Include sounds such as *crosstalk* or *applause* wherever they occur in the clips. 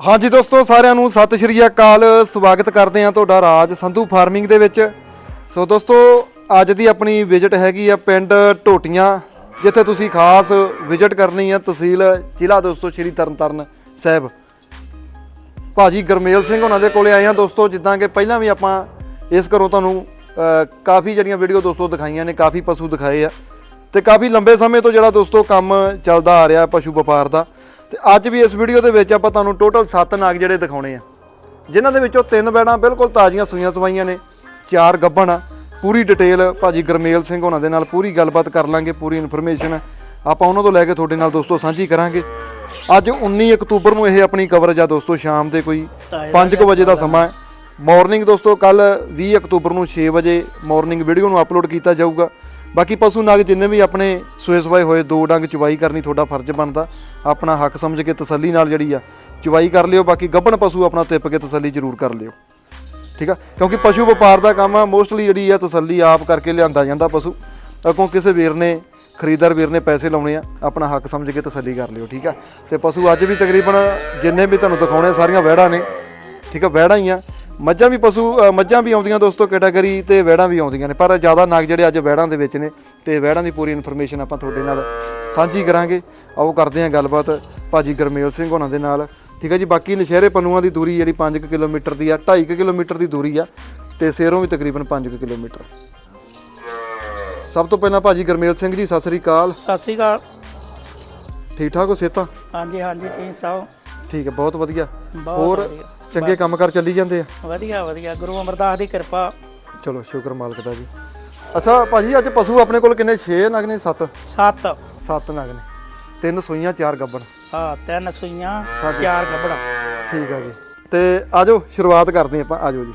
ਹਾਂਜੀ ਦੋਸਤੋ, ਸਾਰਿਆਂ ਨੂੰ ਸਤਿ ਸ਼੍ਰੀ ਅਕਾਲ। ਸਵਾਗਤ ਕਰਦੇ ਹਾਂ ਤੁਹਾਡਾ ਰਾਜ ਸੰਧੂ ਫਾਰਮਿੰਗ ਦੇ ਵਿੱਚ। ਸੋ ਦੋਸਤੋ, ਅੱਜ ਦੀ ਆਪਣੀ ਵਿਜ਼ਿਟ ਹੈਗੀ ਆ ਪਿੰਡ ਟੋਟੀਆਂ ਜਿੱਥੇ ਤੁਸੀਂ ਖਾਸ ਵਿਜ਼ਿਟ ਕਰਨੀ ਆ ਤਹਿਸੀਲ ਜ਼ਿਲ੍ਹਾ ਦੋਸਤੋ ਸ਼੍ਰੀ ਤਰਨਤਾਰਨ ਸਾਹਿਬ। ਭਾਜੀ ਗਰਮੇਲ ਸਿੰਘ ਉਹਨਾਂ ਦੇ ਕੋਲੇ ਆਏ ਆ ਦੋਸਤੋ, ਜਿੱਦਾਂ ਕਿ ਪਹਿਲਾਂ ਵੀ ਆਪਾਂ ਇਸ ਘਰੋਂ ਤੁਹਾਨੂੰ ਕਾਫੀ ਜਿਹੜੀਆਂ ਵੀਡੀਓ ਦੋਸਤੋ ਦਿਖਾਈਆਂ ਨੇ, ਕਾਫੀ ਪਸ਼ੂ ਦਿਖਾਏ ਆ। ਤੇ ਕਾਫੀ ਲੰਬੇ ਸਮੇਂ ਤੋਂ ਜਿਹੜਾ ਦੋਸਤੋ ਕੰਮ ਚੱਲਦਾ ਆ ਰਿਹਾ ਪਸ਼ੂ ਵਪਾਰ ਦਾ। ਤੇ ਅੱਜ ਵੀ ਇਸ ਵੀਡੀਓ ਦੇ ਵਿੱਚ ਆਪਾਂ ਤੁਹਾਨੂੰ ਟੋਟਲ 7 ਨਾਗ ਜਿਹੜੇ ਦਿਖਾਉਣੇ ਆ। ਜਿਨ੍ਹਾਂ ਦੇ ਵਿੱਚੋਂ ਤਿੰਨ ਬੈੜਾਂ ਬਿਲਕੁਲ ਤਾਜ਼ੀਆਂ ਸੂਈਆਂ ਸਵਾਈਆਂ ਨੇ, ਚਾਰ ਗੱਭਣ ਆ, ਪੂਰੀ ਡਿਟੇਲ ਭਾਜੀ ਗਰਮੇਲ ਸਿੰਘ ਉਹਨਾਂ ਦੇ ਨਾਲ ਪੂਰੀ ਗੱਲਬਾਤ ਕਰ ਲਾਂਗੇ, ਪੂਰੀ ਇਨਫੋਰਮੇਸ਼ਨ ਆਪਾਂ ਉਹਨਾਂ ਤੋਂ ਲੈ ਕੇ ਤੁਹਾਡੇ ਨਾਲ ਦੋਸਤੋ ਸਾਂਝੀ ਕਰਾਂਗੇ। ਅੱਜ 19 ਅਕਤੂਬਰ ਨੂੰ ਇਹ ਆਪਣੀ ਕਵਰੇਜ ਆ ਦੋਸਤੋ, ਸ਼ਾਮ ਦੇ ਕੋਈ 5:00 ਵਜੇ ਦਾ ਸਮਾਂ ਹੈ। ਮਾਰਨਿੰਗ ਦੋਸਤੋ ਕੱਲ 20 ਅਕਤੂਬਰ ਨੂੰ 6 ਵਜੇ ਮਾਰਨਿੰਗ ਵੀਡੀਓ ਨੂੰ ਅਪਲੋਡ ਕੀਤਾ ਜਾਊਗਾ। ਬਾਕੀ ਪਸ਼ੂ ਨਾਗ ਜਿੰਨੇ ਵੀ ਆਪਣੇ ਸੋਏ ਸਵਾਏ ਹੋਏ, ਦੋ ਡੰਗ ਚਵਾਈ ਕਰਨੀ, ਤੁਹਾਡਾ ਫਰਜ਼ ਬਣਦਾ। ਆਪਣਾ ਹੱਕ ਸਮਝ ਕੇ ਤਸੱਲੀ ਨਾਲ ਜਿਹੜੀ ਆ ਚਵਾਈ ਕਰ ਲਿਓ ਬਾਕੀ ਗੱਭਣ ਪਸ਼ੂ ਆਪਣਾ ਤਿੱਪ ਕੇ ਤਸੱਲੀ ਜ਼ਰੂਰ ਕਰ ਲਿਓ। ਠੀਕ ਆ? ਕਿਉਂਕਿ ਪਸ਼ੂ ਵਪਾਰ ਦਾ ਕੰਮ ਆ ਮੋਸਟਲੀ ਜਿਹੜੀ ਆ ਤਸੱਲੀ ਆਪ ਕਰਕੇ ਲਿਆਂਦਾ ਜਾਂਦਾ ਪਸ਼ੂ। ਅਗੋਂ ਕਿਸੇ ਵੀਰ ਨੇ ਖਰੀਦਦਾਰ ਵੀਰ ਨੇ ਪੈਸੇ ਲਾਉਣੇ ਆ ਆਪਣਾ ਹੱਕ ਸਮਝ ਕੇ ਤਸੱਲੀ ਕਰ ਲਿਓ ਠੀਕ ਆ? ਤੇ ਪਸ਼ੂ ਅੱਜ ਵੀ ਤਕਰੀਬਨ ਜਿੰਨੇ ਵੀ ਤੁਹਾਨੂੰ ਦਿਖਾਉਣੇ ਆ, ਸਾਰੀਆਂ ਵਹਿੜਾਂ ਨੇ। ਠੀਕ ਆ? ਵਹਿੜਾਂ ਹੀ ਆ। ਮੱਝਾਂ ਵੀ ਪਸ਼ੂ ਮੱਝਾਂ ਵੀ ਆਉਂਦੀਆਂ ਦੋਸਤੋ ਕੈਟਾਗਰੀ ਤੇ ਵਹਿੜਾਂ ਵੀ ਆਉਂਦੀਆਂ ਨੇ ਪਰ ਜ਼ਿਆਦਾ ਨਗ ਜਿਹੜੇ ਅੱਜ ਵਹਿੜਾਂ ਦੇ ਵਿੱਚ ਨੇ ਤੇ ਵਹਿੜਾਂ ਦੀ ਪੂਰੀ ਇਨਫੋਰਮੇਸ਼ਨ ਆਪਾਂ ਤੁਹਾਡੇ ਨਾਲ ਸਾਂਝੀ ਕਰਾਂਗੇ। ਆਓ ਕਰਦੇ ਹਾਂ ਗੱਲਬਾਤ ਭਾਜੀ ਗਰਮੇਲ ਸਿੰਘ ਉਹਨਾਂ ਦੇ ਨਾਲ। ਠੀਕ ਹੈ ਜੀ ਬਾਕੀ ਨਸ਼ਹਿਰੇ ਪਨੂਆਂ ਦੀ ਦੂਰੀ ਜਿਹੜੀ 5 ਕਿਲੋਮੀਟਰ ਦੀ ਆ 2.5 ਕਿਲੋਮੀਟਰ ਦੀ ਦੂਰੀ ਆ ਤੇ ਸੇਰੋਂ ਵੀ ਤਕਰੀਬਨ 5 ਕਿਲੋਮੀਟਰ। ਸਭ ਤੋਂ ਪਹਿਲਾਂ ਭਾਜੀ ਗਰਮੇਲ ਸਿੰਘ ਜੀ ਸਤਿ ਸ੍ਰੀ ਅਕਾਲ। ਸਤਿ ਸ਼੍ਰੀ ਅਕਾਲ। ਠੀਕ ਠਾਕ ਹੋ ਸੇਤਾ ਹਾਂਜੀ ਹਾਂਜੀ ਤੁਸੀਂ ਸੁਣਾਓ? ਠੀਕ ਹੈ ਬਹੁਤ ਵਧੀਆ। ਹੋਰ। ਚੰਗੇ ਕੰਮ ਕਰ ਚੱਲੀ ਜਾਂਦੇ ਆ? ਵਧੀਆ ਵਧੀਆ। ਗੁਰੂ ਅਮਰਦਾਸ ਦੀ ਕਿਰਪਾ। ਚਲੋ ਸ਼ੁਕਰ ਮਾਲਕ ਦਾ ਜੀ। ਅੱਛਾ ਭਾਜੀ ਅੱਜ ਪਸ਼ੂ ਆਪਣੇ ਕੋਲ ਕਿੰਨੇ? 6 ਨਗ ਨੇ 7 ਸੱਤ। 7 ਨਗ ਨੇ। ਤਿੰਨ ਸੂਈਆਂ ਚਾਰ ਗੱਬਣ ਹਾਂ ਤਿੰਨ ਸੂਈਆਂ ਚਾਰ ਗੱਬੜਾ। ਠੀਕ ਆ ਜੀ। ਤੇ ਆਜੋ ਸ਼ੁਰੂਆਤ ਕਰਦੇ ਆਪਾਂ। ਆਜੋ ਜੀ।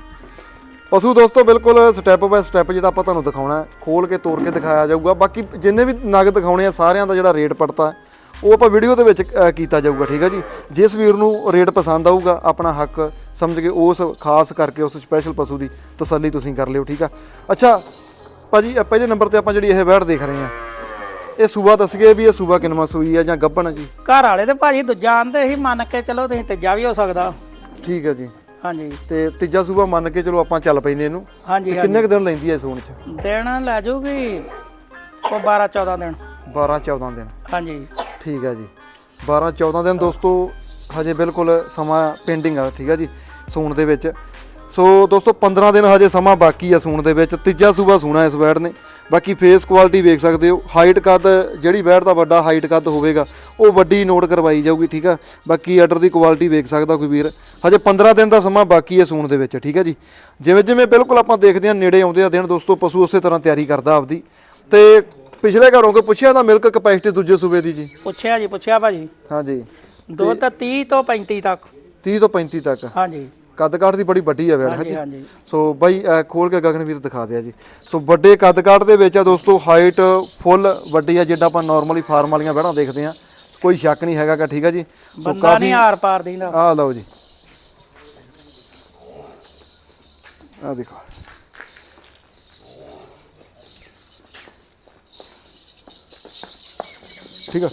ਪਸ਼ੂ ਦੋਸਤੋ ਬਿਲਕੁਲ ਸਟੈਪ ਬਾਏ ਸਟੈਪ ਜਿਹੜਾ ਆਪਾਂ ਤੁਹਾਨੂੰ ਦਿਖਾਉਣਾ ਖੋਲ ਕੇ ਤੋੜ ਕੇ ਦਿਖਾਇਆ ਜਾਊਗਾ। ਬਾਕੀ ਜਿੰਨੇ ਵੀ ਨਗ ਦਿਖਾਉਣੇ ਆ ਸਾਰਿਆਂ ਦਾ ਜਿਹੜਾ ਰੇਟ ਪੜਤਾ ਉਹ ਆਪਾਂ ਵੀਡੀਓ ਦੇ ਵਿੱਚ ਅ, ਕੀਤਾ ਜਾਊਗਾ ਠੀਕ ਹੈ ਜੀ? ਜਿਸ ਵੀਰ ਨੂੰ ਰੇਟ ਪਸੰਦ ਆਊਗਾ ਆਪਣਾ ਹੱਕ ਸਮਝ ਕੇ ਉਸ ਖਾਸ ਕਰਕੇ ਉਸ ਸਪੈਸ਼ਲ ਪਸ਼ੂ ਦੀ ਤਸੱਲੀ ਤੁਸੀਂ ਕਰ ਲਿਓ ਠੀਕ ਆ? ਅੱਛਾ ਭਾਜੀ ਅ, ਪਹਿਲੇ ਨੰਬਰ ਤੇ ਆਪਾਂ ਜਿਹੜੀ ਇਹ ਵੈੜ ਦੇਖ ਰਹੇ ਆ ਇਹ ਸੂਬਾ ਦੱਸ ਗਏ ਵੀ ਇਹ ਸੂਬਾ ਕਿੰਨਵਾਂ ਸੂਈ ਆ ਜਾਂ ਗੱਭਣ ਆ ਜੀ? ਘਰ ਵਾਲੇ ਤੇ ਭਾਜੀ ਦੂਜਾ ਆਂਦੇ ਸੀ ਮੰਨ ਕੇ ਚਲੋ ਤੁਸੀਂ ਤੀਜਾ ਵੀ ਹੋ ਸਕਦਾ। ਠੀਕ ਹੈ ਜੀ। ਹਾਂਜੀ। ਤੇ ਤੀਜਾ ਸੂਬਾ ਮੰਨ ਕੇ ਚਲੋ ਆਪਾਂ ਚੱਲ ਪੈਨੇ ਇਹਨੂੰ। ਹਾਂਜੀ ਤੇ ਕਿੰਨੇ ਕੁ ਦਿਨ ਲੈਂਦੀ ਐ ਸੂਣ ਚ? ਦਿਨ ਲੈ ਜੂਗੀ ਉਹ 12 14 ਦਿਨ। 12 14 ਦਿਨ। ਹਾਂਜੀ। ਠੀਕ ਹੈ ਜੀ। 12 14 ਦਿਨ ਦੋਸਤੋ ਹਜੇ ਬਿਲਕੁਲ ਸਮਾਂ ਪੈਂਡਿੰਗ ਆ ਠੀਕ ਹੈ ਜੀ ਸੂਣ ਦੇ ਵਿੱਚ। ਸੋ ਦੋਸਤੋ 15 ਦਿਨ ਹਜੇ ਸਮਾਂ ਬਾਕੀ ਆ ਸੂਣ ਦੇ ਵਿੱਚ। ਤੀਜਾ ਸੂਬਾ ਸੂਣਾ ਇਸ ਵੈੜ ਨੇ। ਬਾਕੀ ਫੇਸ ਕੁਆਲਿਟੀ ਵੇਖ ਸਕਦੇ ਹੋ। ਹਾਈਟ ਕੱਦ ਜਿਹੜੀ ਵੈੜ ਦਾ ਵੱਡਾ ਹਾਈਟ ਕੱਦ ਹੋਵੇਗਾ ਉਹ ਵੱਡੀ ਨੋਟ ਕਰਵਾਈ ਜਾਊਗੀ ਠੀਕ ਆ? ਬਾਕੀ ਆਰਡਰ ਦੀ ਕੁਆਲਿਟੀ ਵੇਖ ਸਕਦਾ ਕੋਈ ਵੀਰ। ਹਜੇ 15 ਦਿਨ ਦਾ ਸਮਾਂ ਬਾਕੀ ਹੈ ਸੂਣ ਦੇ ਵਿੱਚ ਠੀਕ ਹੈ ਜੀ? ਜਿਵੇਂ ਜਿਵੇਂ ਬਿਲਕੁਲ ਆਪਾਂ ਦੇਖਦੇ ਹਾਂ ਨੇੜੇ ਆਉਂਦੇ ਆ ਦਿਨ ਦੋਸਤੋ ਪਸ਼ੂ ਉਸੇ ਤਰ੍ਹਾਂ ਤਿਆਰੀ ਕਰਦਾ ਆਪਦੀ। ਤੇ ਪਿਛਲੇ ਘਰੋਂ ਕੋ ਪੁੱਛਿਆ ਤਾਂ ਮਿਲਕ ਕਪੈਸਿਟੀ ਦੂਜੇ ਸੂਬੇ ਦੀ ਜੀ? ਪੁੱਛਿਆ ਜੀ ਪੁੱਛਿਆ ਭਾਜੀ। ਹਾਂਜੀ। ਦੁੱਧ 30 ਤੋਂ 35 ਤੱਕ। 30 ਤੋਂ 35 ਤੱਕ। ਹਾਂਜੀ। ਕੱਦ ਕਾਠ ਦੀ ਬੜੀ ਵੱਡੀ ਆ ਵੇੜ ਹਾਂਜੀ ਹਾਂਜੀ। ਸੋ ਬਾਈ ਅਹ, ਖੋਲ ਕੇ ਗਗਨਵੀਰ ਦਿਖਾ ਦਿਆ ਜੀ। ਸੋ ਵੱਡੇ ਕੱਦ ਕਾਠ ਦੇ ਵਿੱਚ ਆ ਦੋਸਤੋ ਹਾਈਟ ਫੁੱਲ ਵੱਡੀ ਆ ਜਿੱਦਾਂ ਆਪਾਂ ਨਾਰਮਲੀ ਫਾਰਮ ਵਾਲੀਆਂ ਵੇੜਾਂ ਦੇਖਦੇ ਆ ਕੋਈ ਸ਼ੱਕ ਨਹੀਂ ਹੈਗਾਗਾ ਠੀਕ ਆ ਜੀ। ਸੋ ਬੰਦਾ ਨਹੀਂ ਆਰ ਪਾਰ ਦਿੰਦਾ। ਆਹ ਲਓ ਜੀ। ਆਹ ਦੇਖੋ। ਠੀਕ ਆ।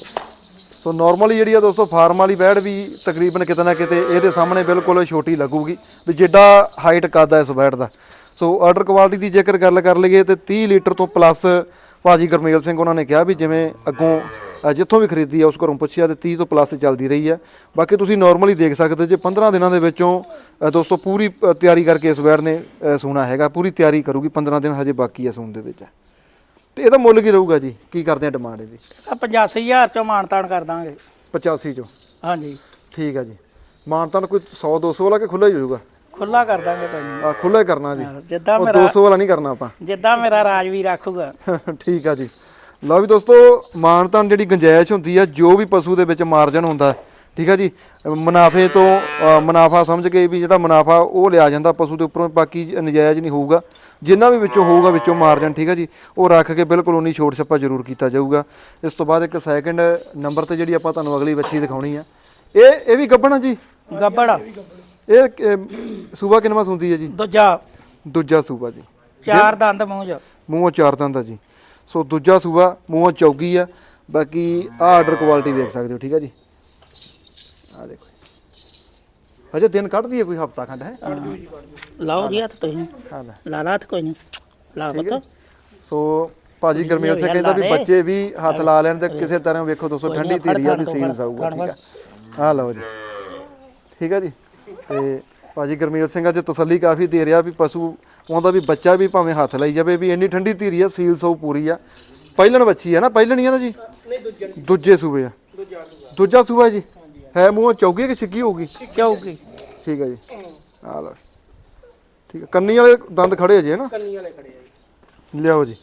ਸੋ ਨਾਰਮਲੀ ਜਿਹੜੀ ਆ ਦੋਸਤੋ ਫਾਰਮ ਵਾਲੀ ਬੈੜ ਵੀ ਤਕਰੀਬਨ ਕਿਤੇ ਨਾ ਕਿਤੇ ਇਹਦੇ ਸਾਹਮਣੇ ਬਿਲਕੁਲ ਛੋਟੀ ਲੱਗੂਗੀ। ਵੀ ਜਿੱਡਾ ਹਾਈਟ ਕੱਦ ਆ ਇਸ ਬੈੜ ਦਾ। ਸੋ ਆਰਡਰ ਕੁਆਲਿਟੀ ਦੀ ਜੇਕਰ ਗੱਲ ਕਰ ਲਈਏ ਤੇ 30 ਲੀਟਰ ਤੋਂ ਪਲੱਸ ਭਾਜੀ ਗਰਮੇਲ ਸਿੰਘ ਉਹਨਾਂ ਨੇ ਕਿਹਾ ਵੀ ਜਿਵੇਂ ਅੱਗੋਂ ਜਿੱਥੋਂ ਵੀ ਖਰੀਦੀ ਆ ਉਸ ਘਰੋਂ ਪੁੱਛਿਆ ਤੇ 30 ਤੋਂ ਪਲੱਸ ਚੱਲਦੀ ਰਹੀ ਆ। ਬਾਕੀ ਤੁਸੀਂ ਨਾਰਮਲੀ ਦੇਖ ਸਕਦੇ ਹੋ ਜੇ 15 ਦਿਨਾਂ ਦੇ ਵਿੱਚੋਂ ਦੋਸਤੋ ਪੂਰੀ ਤਿਆਰੀ ਕਰਕੇ ਇਸ ਵੈੜ ਨੇ ਅ, ਹੈਗਾ ਪੂਰੀ ਤਿਆਰੀ ਕਰੂਗੀ 15 ਦਿਨ ਹਜੇ ਬਾਕੀ ਆ ਸੂਣ ਦੇ ਵਿੱਚ। ਤੇ ਇਹਦਾ ਮੁੱਲ ਕੀ ਰਹੂਗਾ ਜੀ? ਕੀ ਕਰਦੇ ਆ ਡਿਮਾਂਡ ਇਹਦੀ? ਆ 85000 ਚੋਂ ਮਾਨਤਾਨ ਕਰ ਦਾਂਗੇ। 85 ਚੋਂ? ਹਾਂਜੀ। ਠੀਕ ਆ ਜੀ। ਮਾਨਤਾਨ ਕੋਈ 100 200 ਵਾਲਾ ਕਿ ਖੁੱਲਾ ਹੀ ਹੋਊਗਾ? ਖੁੱਲਾ ਕਰ ਦਾਂਗੇ ਭਾਜੀ ਆ ਖੁੱਲਾ ਹੀ ਕਰਨਾ ਜੀ। ਜਿੱਦਾਂ ਮੇਰਾ 200 ਵਾਲਾ ਨਹੀਂ ਕਰਨਾ ਆਪਾਂ। ਜਿੱਦਾਂ ਮੇਰਾ ਰਾਜਵੀਰ ਆਖੂਗਾ। *laughs* ਠੀਕ ਆ ਜੀ। ਲਓ ਵੀ ਦੋਸਤੋ ਮਾਨਤਾਨ ਜਿਹੜੀ ਗੁੰਜਾਇਸ਼ ਹੁੰਦੀ ਆ ਜੋ ਵੀ ਪਸ਼ੂ ਦੇ ਵਿੱਚ ਮਾਰਜਨ ਹੁੰਦਾ ਠੀਕ ਆ ਜੀ। ਮੁਨਾਫੇ ਤੋਂ ਮੁਨਾਫਾ ਸਮਝ ਕੇ ਵੀ ਜਿਹੜਾ ਮੁਨਾਫਾ ਉਹ ਲਿਆ ਜਾਂਦਾ ਪਸ਼ੂ ਦੇ ਉੱਪਰੋਂ ਬਾਕੀ ਨਜਾਇਜ਼ ਨਹੀਂ ਹੋਊਗਾ। ਜਿੰਨਾ ਵੀ ਵਿੱਚੋਂ ਹੋਊਗਾ ਵਿੱਚੋਂ ਮਾਰਜਨ ਠੀਕ ਆ ਜੀ? ਉਹ ਰੱਖ ਕੇ ਬਿਲਕੁਲ ਉਨੀ ਛੋਟ ਛੱਪਾ ਜ਼ਰੂਰ ਕੀਤਾ ਜਾਊਗਾ। ਇਸ ਤੋਂ ਬਾਅਦ ਇੱਕ ਸੈਕਿੰਡ ਨੰਬਰ ਤੇ ਜਿਹੜੀ ਆਪਾਂ ਤੁਹਾਨੂੰ ਅਗਲੀ ਬੱਚੀ ਦਿਖਾਉਣੀ ਆ। ਇਹ ਇਹ ਵੀ ਗੱਭਣ ਆ ਜੀ? ਗੱਬੜ ਇਹ ਕਿ- ਸੂਬਾ ਕਿੰਨਵਾਂ ਸੁੰਦੀ ਹੈ ਜੀ? ਦੂਜਾ। ਦੂਜਾ ਸੂਬਾ ਜੀ। ਚਾਰ ਦੰਦ ਮੂੰਹ ਚ। ਮੂੰਹੋਂ ਚਾਰ ਦੰਦ ਆ ਜੀ। ਸੋ ਦੂਜਾ ਸੂਬਾ ਮੂੰਹੋਂ ਚੌਗੀ ਆ। ਬਾਕੀ ਆ ਆਰਡਰ ਕੁਆਲਿਟੀ ਵੇਖ ਸਕਦੇ ਹੋ ਠੀਕ ਆ ਜੀ? ਆ ਦੇਖੋ ਹਜੇ ਦਿਨ ਕੱਢਦੀ ਹੈ ਕੋਈ ਹਫਤਾ ਖੰਡ ਹੈ? ਲਾਓ ਜੀ ਹੱਥ ਤੁਸੀਂ। ਹਾਂ ਲੈ। ਲਾ ਲਾ ਹੱਥ ਕੋਈ ਨਹੀਂ ਲਾ ਪੁੱਤ। ਸੋ ਭਾਜੀ ਗਰਮੇਲ ਸਿੰਘ ਕਹਿੰਦਾ ਵੀ ਬੱਚੇ ਵੀ ਹੱਥ ਲਾ ਲੈਣ ਤੇ ਕਿਸੇ ਤਰ੍ਹਾਂ ਵੇਖੋ ਦੋਸਤੋ ਠੰਡੀ ਧੀਰੀ ਆ ਵੀ ਸੀਲਸ ਆਊਗਾ ਠੀਕ ਆ ਆ ਲਓ ਜੀ। ਠੀਕ ਆ ਜੀ। ਤੇ ਭਾਜੀ ਗਰਮੇਲ ਸਿੰਘ ਅੱਜ ਤਸੱਲੀ ਕਾਫੀ ਦੇ ਰਿਹਾ ਵੀ ਪਸ਼ੂ ਉਹਦਾ ਵੀ ਬੱਚਾ ਵੀ ਭਾਵੇਂ ਹੱਥ ਲਾਈ ਜਾਵੇ ਵੀ ਇੰਨੀ ਠੰਡੀ ਧੀਰੀ ਆ ਸੀਲਸ ਉਹ ਪੂਰੀ ਆ। ਪਹਿਲਣ ਬੱਚੀ ਆ ਨਾ ਪਹਿਲਣ ਹੀ ਆ ਨਾ ਜੀ? ਨਹੀਂ ਦੂਜੇ ਦੂਜੇ ਸੂਬੇ ਆ। ਦੂਜਾ ਸੂਬਾ ਜੀ? ਹੈ ਮੂੰਹ ਚੌਗੀ ਕਿ ਛਿੱਗੀ ਹੋਊਗੀ? ਕਿਉਂਕਿ ਠੀਕ ਹੈ ਜੀ। ਆ ਲਓ ਠੀਕ ਹੈ। ਕੰਨੀ ਵਾਲੇ ਦੰਦ ਖੜੇ ਜੇ ਨਾ? ਕੰਨੀ ਵਾਲੇ ਖੜੇ ਆ ਜੀ। ਲਿਆਓ ਜੀ।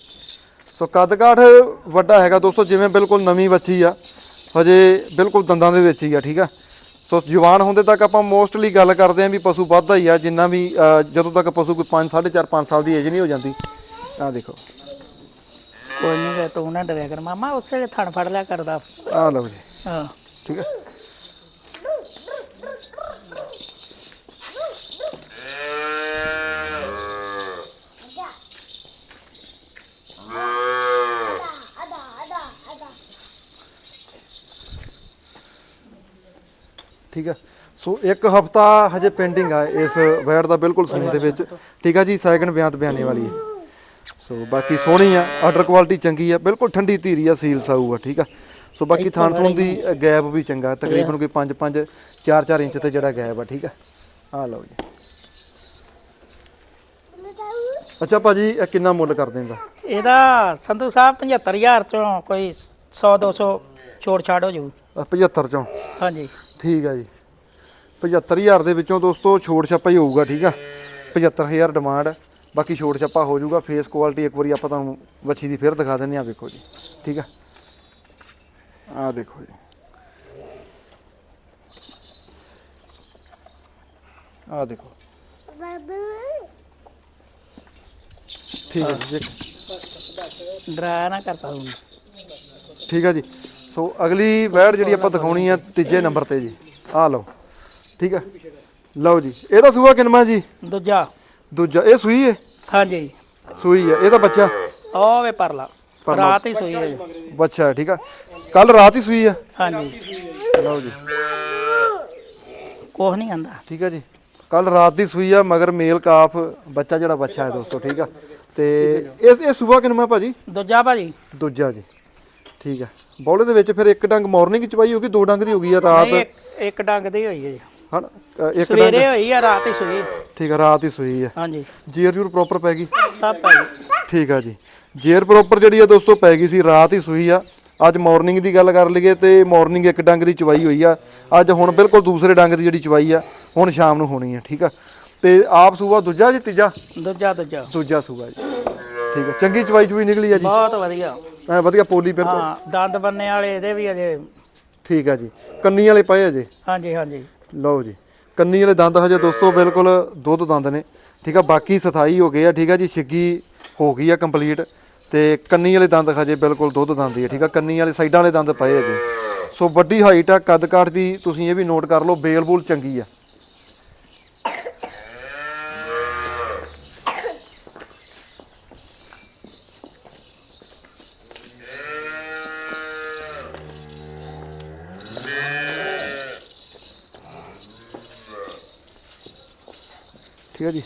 ਸੋ ਕੱਦ ਕਾਠ ਵੱਡਾ ਹੈਗਾ ਦੋਸਤੋ ਜਿਵੇਂ ਬਿਲਕੁਲ ਨਵੀਂ ਵੱਛੀ ਆ ਹਜੇ ਬਿਲਕੁਲ ਦੰਦਾਂ ਦੇ ਵਿੱਚ ਹੀ ਆ ਠੀਕ ਆ। ਸੋ ਜਵਾਨ ਹੁੰਦੇ ਤੱਕ ਆਪਾਂ ਮੋਸਟਲੀ ਗੱਲ ਕਰਦੇ ਆਂ ਵੀ ਪਸ਼ੂ ਵੱਧਦਾ ਹੀ ਆ ਜਿੰਨਾ ਵੀ ਜਦੋਂ ਤੱਕ ਪਸ਼ੂ ਕੋਈ 5 4.5 5 ਸਾਲ ਦੀ ਏਜ ਨਹੀਂ ਹੋ ਜਾਂਦੀ। ਆ ਦੇਖੋ। ਕੋਈ ਨਹੀਂ ਤੂੰ ਨਾ ਡਰਿਆ ਕਰ। ਮਾਮਾ ਉਸੇ ਥਣ ਫੜ ਲਿਆ ਕਰਦਾ। ਆ ਲਓ ਜੀ। ਹਾਂ। ਠੀਕ ਹੈ ਠੀਕ ਹੈ? ਸੋ ਇੱਕ ਹਫਤਾ ਹਜੇ ਪੈਂਡਿੰਗ ਆ ਇਸ ਵੈਟ ਦਾ ਬਿਲਕੁਲ ਸੁਣ ਦੇ ਵਿੱਚ। ਠੀਕ ਆ ਜੀ ਸੈਕਿੰਡ ਬਿਆਨ ਬਿਆਨੇ ਵਾਲੀ ਹੈ। ਸੋ ਬਾਕੀ ਸੋਹਣੀ ਆ ਆਰਡਰ ਕੁਆਲਿਟੀ ਚੰਗੀ ਆ ਬਿਲਕੁਲ ਠੰਡੀ ਧੀਰੀ ਆ ਸੀਲ ਸਾਊ ਆ ਠੀਕ ਆ? ਸੋ ਬਾਕੀ ਥਾਣ ਥੂਣ ਦੀ ਗੈਪ ਵੀ ਚੰਗਾ ਤਕਰੀਬਨ ਕੋਈ 5 5 4 4 ਇੰਚ ਤੇ ਜਿਹੜਾ ਗੈਪ ਆ ਠੀਕ ਆ? ਆ ਲਓ ਜੀ। ਅੱਛਾ ਭਾਜੀ ਇਹ ਕਿੰਨਾ ਮੁੱਲ ਕਰ ਦੇਂਗਾ ਇਹਦਾ ਸੰਧੂ ਸਾਹਿਬ 75000 ਚੋਂ ਕੋਈ 100 200 ਛੋੜ ਛਾੜ ਹੋ ਜਾਊ। 75 ਚੋਂ? ਹਾਂਜੀ। ਠੀਕ ਆ ਜੀ। 75000 ਦੇ ਵਿੱਚੋਂ ਦੋਸਤੋ ਛੋੜ ਛਾਪਾ ਹੀ ਹੋਊਗਾ ਠੀਕ ਆ। 75000 ਡਿਮਾਂਡ ਬਾਕੀ ਛੋੜ ਛਾਪਾ ਹੋ ਜਾਊਗਾ ਫੇਸ ਕੁਆਲਿਟੀ ਇੱਕ ਵਾਰੀ ਆਪਾਂ ਤੁਹਾਨੂੰ ਵੱਛੀ ਦੀ ਫਿਰ ਦਿਖਾ ਦਿੰਦੇ ਆ ਵੇਖੋ ਜੀ। ਠੀਕ ਆ। ਆ ਦੇਖੋ ਜੀ। ਆ ਦੇਖੋ। ਠੀਕ ਹੈ ਜੀ ਡਰਾਇਆ ਨਾ ਕਰਤਾ ਹੁਣ। ਠੀਕ ਹੈ ਜੀ। ਸੋ ਅਗਲੀ ਵੈੜ ਜਿਹੜੀ ਆਪਾਂ ਦਿਖਾਉਣੀ ਆ ਤੀਜੇ ਨੰਬਰ ਤੇ ਜੀ। ਆ ਲਓ। ਠੀਕ ਹੈ ਲਓ ਜੀ। ਇਹਦਾ ਸੂਆ ਕਿੰਨਵਾਂ ਜੀ? ਦੂਜਾ। ਦੂਜਾ। ਇਹ ਸੂਈ ਹੈ ਹਾਂਜੀ। ਸੂਈ ਹੈ ਇਹਦਾ ਬੱਚਾ? ਉਹ ਵੇ ਪਰਲਾ। ਰਾਤ ਹੀ ਸੋਈ ਹੈ। ਬੱਚਾ ਠੀਕ ਆ। ਕੱਲ ਰਾਤ ਹੀ ਸੂਈ ਆ? ਹਾਂਜੀ। ਲਓ ਜੀ। ਕੁਛ ਨਹੀਂ ਆਂਦਾ। ਠੀਕ ਆ ਜੀ। ਕੱਲ ਰਾਤ ਦੀ ਸੂਈ ਆ ਮਗਰ ਮੇਲ ਕਾਫ ਬੱਚਾ ਜਿਹੜਾ ਬੱਚਾ ਹੈ ਦੋਸਤੋ ਠੀਕ ਆ। ਤੇ ਇਹ ਇਹ ਸੂਆ ਕਿੰਨਵਾਂ ਭਾਜੀ? ਦੂਜਾ ਭਾਜੀ। ਦੂਜਾ ਜੀ। ਠੀਕ ਆ। ਬੌਲੇ ਦੇ ਵਿੱਚ ਫਿਰ ਇੱਕ ਡੰਗ ਮਾਰਨਿੰਗ ਚਵਾਈ ਹੋਗੀ ਦੋ ਡੰਗ ਦੀ ਹੋਗੀ ਆ ਰਾਤ? ਇੱਕ- ਇੱਕ ਡੰਗ ਦੀ ਹੋਈ ਹੈ ਜੀ। ਹਨ? ਇੱਕ ਡੰਗ ਸਵੇਰੇ ਹੋਈ ਆ ਰਾਤ ਹੀ ਸੋਈ। ਠੀਕ ਆ ਰਾਤ ਹੀ ਸੂਈ ਆ। ਹਾਂਜੀ। ਜੀਰ ਜੂਰ ਪ੍ਰੋਪਰ ਪੈ ਗਈ? ਸਭ ਭਾਜੀ ਠੀਕ ਆ ਜੀ। ਜੇਰ ਪ੍ਰੋਪਰ ਜਿਹੜੀ ਆ ਦੋਸਤੋ ਪੈ ਗਈ ਸੀ ਰਾਤ ਹੀ ਸੂਈ ਆ। ਅੱਜ ਮਾਰਨਿੰਗ ਦੀ ਗੱਲ ਕਰ ਲਈਏ ਤੇ ਮਾਰਨਿੰਗ ਇੱਕ ਡੰਗ ਦੀ ਚਵਾਈ ਹੋਈ ਆ। ਅੱਜ ਹੁਣ ਬਿਲਕੁਲ ਦੂਸਰੇ ਡੰਗ ਦੀ ਜਿਹੜੀ ਚਵਾਈ ਆ ਹੁਣ ਸ਼ਾਮ ਨੂੰ ਹੋਣੀ ਆ ਠੀਕ ਆ? ਤੇ ਆਪ ਸੂਆ ਦੂਜਾ ਜੀ ਤੀਜਾ? ਦੂਜਾ ਦੂਜਾ। ਦੂਜਾ ਸੂਆ ਜੀ। ਠੀਕ ਆ ਚੰਗੀ ਚਵਾਈ ਚੁਈ ਨਿਕਲੀ ਆ ਜੀ। ਬਹੁਤ ਵਧੀਆ। ਐ ਵਧੀਆ ਪੋਲੀ ਬਿਲਕੁਲ ਹਾਂ ਦੰਦ ਬੰਨੇ ਵਾਲੇ ਇਹਦੇ ਵੀ ਅਜੇ। ਠੀਕ ਆ ਜੀ। ਕੰਨੀ ਵਾਲੇ ਪਏ ਆ ਜੀ? ਹਾਂਜੀ ਹਾਂਜੀ। ਲਓ ਜੀ। ਕੰਨੀ ਵਾਲੇ ਦੰਦ ਹਜੇ ਦੋਸਤੋ ਬਿਲਕੁਲ ਦੁੱਧ ਦੰਦ ਨੇ। ਠੀਕ ਆ ਬਾਕੀ ਸਥਾਈ ਹੋ ਗਏ ਆ ਠੀਕ ਆ ਜੀ ਛਿੱਗੀ ਹੋ ਗਈ ਆ ਕੰਪਲੀਟ ਤੇ ਕੰਨੀ ਵਾਲੇ ਦੰਦ ਹਜੇ ਬਿਲਕੁਲ ਦੁੱਧ ਦੰਦ ਹੀ ਆ ਠੀਕ ਆ। ਕੰਨੀ ਵਾਲੇ ਸਾਈਡਾਂ ਵਾਲੇ ਦੰਦ ਪਏ ਆ ਜੀ। ਸੋ ਵੱਡੀ ਹਾਈਟ ਆ ਕੱਦ ਕਾਠ ਦੀ ਤੁਸੀਂ ਇਹ ਵੀ ਨੋਟ ਕਰ ਲਓ ਬੇਲ ਬੂਲ ਚੰਗੀ ਆ। ਠੀਕ ਆ ਜੀ।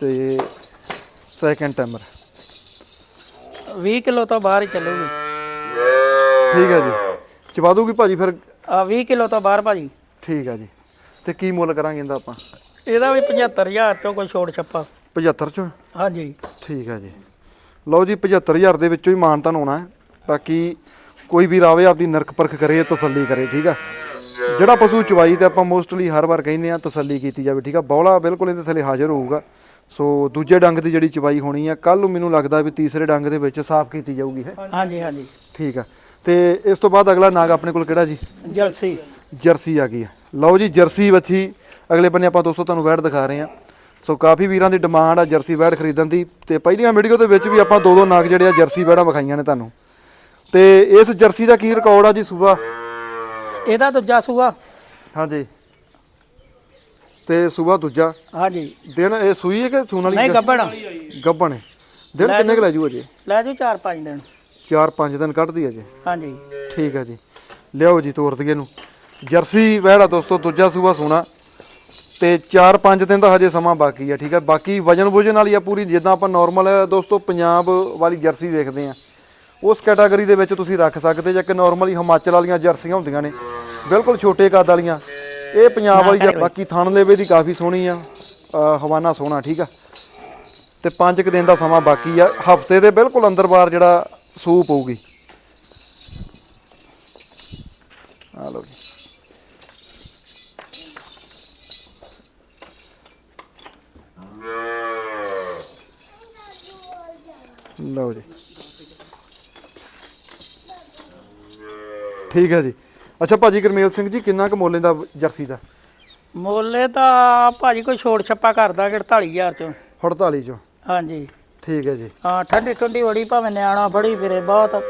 ਤੇ ਸੈਕੰਡ ਟਾਈਮਰ 20 ਕਿਲੋ ਤੋਂ ਬਾਹਰ ਹੀ ਚੱਲੂਗੀ। ਠੀਕ ਹੈ ਜੀ। ਚਵਾ ਦੂਗੀ ਭਾਜੀ ਫਿਰ? ਆ 20 ਕਿਲੋ ਤੋਂ ਬਾਹਰ ਭਾਜੀ। ਠੀਕ ਹੈ ਜੀ। ਤੇ ਕੀ ਮੁੱਲ ਕਰਾਂਗੇ ਇਹਦਾ ਆਪਾਂ? ਇਹਦਾ ਵੀ 75000 ਚੋਂ ਕੋਈ ਛੋੜ ਛੱਪਾ। 75 ਚੋਂ? ਹਾਂਜੀ। ਠੀਕ ਹੈ ਜੀ। ਲਓ ਜੀ 75000 ਦੇ ਵਿੱਚੋਂ ਹੀ ਮਾਨਤਨ ਹੋਣਾ ਹੈ। ਬਾਕੀ ਕੋਈ ਵੀ ਰਾਵੇ ਆਪਦੀ ਨਰਕ ਪਰਖ ਕਰੇ ਤਸੱਲੀ ਕਰੇ ਠੀਕ ਆ? ਜਿਹੜਾ ਪਸ਼ੂ ਚਵਾਈ ਤੇ ਆਪਾਂ ਮੋਸਟਲੀ ਹਰ ਵਾਰ ਕਹਿੰਦੇ ਆ ਤਸੱਲੀ ਕੀਤੀ ਜਾਵੇ ਠੀਕ ਆ? ਬੌਲਾ ਬਿਲਕੁਲ ਇਹਦੇ ਥੱਲੇ ਹਾਜ਼ਰ ਹੋਊਗਾ। ਸੋ ਦੂਜੇ ਡੰਗ ਦੀ ਜਿਹੜੀ ਚਵਾਈ ਹੋਣੀ ਆ ਕੱਲ ਨੂੰ ਮੈਨੂੰ ਲੱਗਦਾ ਵੀ ਤੀਸਰੇ ਡੰਗ ਦੇ ਵਿੱਚ ਸਾਫ਼ ਕੀਤੀ ਜਾਊਗੀ ਹੈ? ਹਾਂਜੀ ਹਾਂਜੀ। ਠੀਕ ਆ। ਤੇ ਇਸ ਤੋਂ ਬਾਅਦ ਅਗਲਾ ਨਾਗ ਆਪਣੇ ਕੋਲ ਕਿਹੜਾ ਜੀ? ਜਲਸੀ ਜਰਸੀ ਆ ਗਈ ਆ। ਲਓ ਜੀ ਜਰਸੀ ਵੱਛੀ ਅਗਲੇ ਬੰਨੇ ਆਪਾਂ ਦੋਸਤੋ ਤੁਹਾਨੂੰ ਵੈੜ ਦਿਖਾ ਰਹੇ ਆ ਸੋ ਕਾਫੀ ਵੀਰਾਂ ਦੀ ਡਿਮਾਂਡ ਆ ਜਰਸੀ ਵੈੜ ਖਰੀਦਣ ਦੀ ਤੇ ਪਹਿਲੀਆਂ ਵੀਡੀਓ ਦੇ ਵਿੱਚ ਵੀ ਆਪਾਂ ਦੋ ਦੋ ਨਾਗ ਜਿਹੜੇ ਆ ਜਰਸੀ ਵੈੜਾਂ ਵਿਖਾਈਆਂ ਨੇ ਤੁਹਾਨੂੰ। ਤੇ ਇਸ ਜਰਸੀ ਦਾ ਕੀ ਰਿਕਾਰਡ ਆ ਜੀ ਸੂਬਾ ਇਹਦਾ ਦੂਜਾ ਸੂਆ। ਹਾਂਜੀ। ਤੇ ਸੂਬਾ ਦੂਜਾ। ਹਾਂਜੀ। ਦਿਨ ਇਹ ਸੂਈ ਹੈ ਕਿ ਸੂਣ ਵਾਲੀ ਨਹੀਂ ਹੈ? ਗੱਬੜ ਗੱਭਣ ਹੈ। ਦਿਨ ਕਿੰਨੇ ਕੁ ਲੈ ਜੂ? ਅਜੇ ਲੈ ਜੂ 4-5 ਦਿਨ। 4-5 ਦਿਨ ਕੱਢਦੀ ਅਜੇ ਹਾਂਜੀ। ਠੀਕ ਹੈ ਜੀ। ਲਿਆਓ ਜੀ ਤੋਰ ਦਈਏ ਨੂੰ ਜਰਸੀ ਵਹਿੜਾ ਦੋਸਤੋ ਦੂਜਾ ਸੂਆ ਸੋਨਾ ਤੇ 4-5 ਦਿਨ ਦਾ ਹਜੇ ਸਮਾਂ ਬਾਕੀ ਆ ਠੀਕ ਹੈ ਬਾਕੀ ਵਜਨ ਵੁਜਨ ਵਾਲੀ ਆ ਪੂਰੀ ਜਿੱਦਾਂ ਆਪਾਂ ਨਾਰਮਲ ਦੋਸਤੋ ਪੰਜਾਬ ਵਾਲੀ ਜਰਸੀ ਵੇਖਦੇ ਆ। ਉਸ ਕੈਟਾਗਰੀ ਦੇ ਵਿੱਚ ਤੁਸੀਂ ਰੱਖ ਸਕਦੇ ਜੇ ਕਿ ਨਾਰਮਲੀ ਹਿਮਾਚਲ ਵਾਲੀਆਂ ਜਰਸੀਆਂ ਹੁੰਦੀਆਂ ਨੇ। ਬਿਲਕੁਲ ਛੋਟੇ ਕੱਦ ਵਾਲੀਆਂ। ਇਹ ਪੰਜਾਬ ਵਾਲੀ ਬਾਕੀ ਥਣ ਲੇਵੇ ਦੀ ਕਾਫੀ ਸੋਹਣੀ ਆ। ਹਵਾਨਾ ਸੋਹਣਾ ਠੀਕ ਆ? ਤੇ 5 ਕੁ ਦਿਨ ਦਾ ਸਮਾਂ ਬਾਕੀ ਆ। ਹਫ਼ਤੇ ਦੇ ਬਿਲਕੁਲ ਅੰਦਰ ਬਾਰ ਜਿਹੜਾ ਸੂਪ ਪਊਗੀ ਲਓ ਜੀ। ਠੀਕ ਹੈ ਜੀ। ਅੱਛਾ ਭਾਜੀ ਗੁਰਮੇਲ ਸਿੰਘ ਜੀ ਕਿੰਨਾ ਕੁ ਮੁੱਲ ਇਹਦਾ ਜਰਸੀ ਦਾ? ਮੁੱਲੇ ਤਾਂ ਭਾਜੀ ਕੋਈ ਛੋੜ ਛੱਪਾ ਕਰ ਦਾਂਗੇ 48000 ਚੋਂ। 48 ਚੋਂ। ਹਾਂਜੀ। ਠੀਕ ਹੈ ਜੀ। ਹਾਂ ਠੰਡੀ ਠੰਡੀ ਬੜੀ ਭਾਵੇਂ ਨਿਆਣਾ ਬੜੀ ਫਿਰੇ ਬਹੁਤ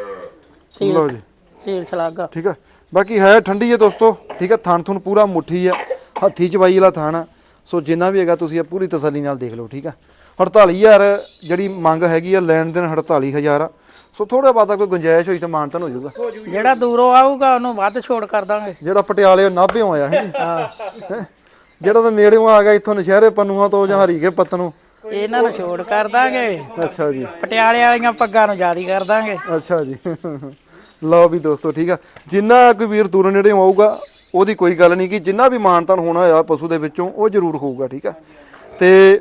ਸੀਲ ਲਓ ਜੀ। ਸੀਲ ਸਲਾਗਾ। ਠੀਕ ਹੈ। ਬਾਕੀ ਹੈ ਠੰਡੀ ਹੈ ਦੋਸਤੋ। ਠੀਕ ਹੈ ਥਣ ਥੁਣ ਪੂਰਾ ਮੁੱਠੀ ਆ ਹੱਥੀ ਚਵਾਈ ਵਾਲਾ ਥਣ ਸੋ ਜਿੰਨਾ ਵੀ ਹੈਗਾ ਤੁਸੀਂ ਇਹ ਪੂਰੀ ਤਸੱਲੀ ਨਾਲ ਦੇਖ ਲਓ ਠੀਕ ਆ 48000 ਜਿਹੜੀ ਮੰਗ ਹੈਗੀ ਆ ਲੈਣ ਦੇਣ 48000 ਆ ਸੋ ਥੋੜਾ ਬਾਤਾ ਕੋਈ ਗੁੰਜਾਇਸ਼ ਹੋਈ ਤਾਂ ਮਾਨਤਨ ਹੋ ਜਾਊਗਾ। ਜਿਹੜਾ ਦੂਰੋਂ ਆਊਗਾ ਉਹਨੂੰ ਵੱਧ ਛੋੜ ਕਰ ਦਾਂਗੇ। ਜਿਹੜਾ ਪਟਿਆਲੇ ਨਾਭਿਓਂ ਆਇਆ ਹੈ? ਜਿਹੜਾ ਤਾਂ ਨੇੜਿਓਂ ਆ ਗਿਆ ਇੱਥੋਂ ਨਸ਼ਹਿਰੇ ਪੰਨੂਆਂ ਤੋਂ ਜਾਂ ਹਰੀਕੇ ਪੱਤਨੋਂ ਇਹਨਾਂ ਨੂੰ ਛੋੜ ਕਰ ਦਾਂਗੇ। ਅੱਛਾ ਜੀ। ਪਟਿਆਲੇ ਵਾਲੀਆਂ ਪੱਗਾਂ ਨੂੰ ਜਾਰੀ ਕਰ ਦਾਂਗੇ। ਅੱਛਾ ਜੀ। ਲਓ ਵੀ ਦੋਸਤੋ ਠੀਕ ਆ। ਜਿੰਨਾ ਕੋਈ ਵੀਰ ਦੂਰ ਨੇੜੇ ਆਊਗਾ ਉਹਦੀ ਕੋਈ ਗੱਲ ਨਹੀਂ ਕਿ ਜਿੰਨਾ ਵੀ ਮਾਨਤਨ ਹੋਣਾ ਹੋਇਆ ਪਸ਼ੂ ਦੇ ਵਿੱਚੋਂ ਉਹ ਜ਼ਰੂਰ ਹੋਊਗਾ ਠੀਕ ਆ। ਤੇ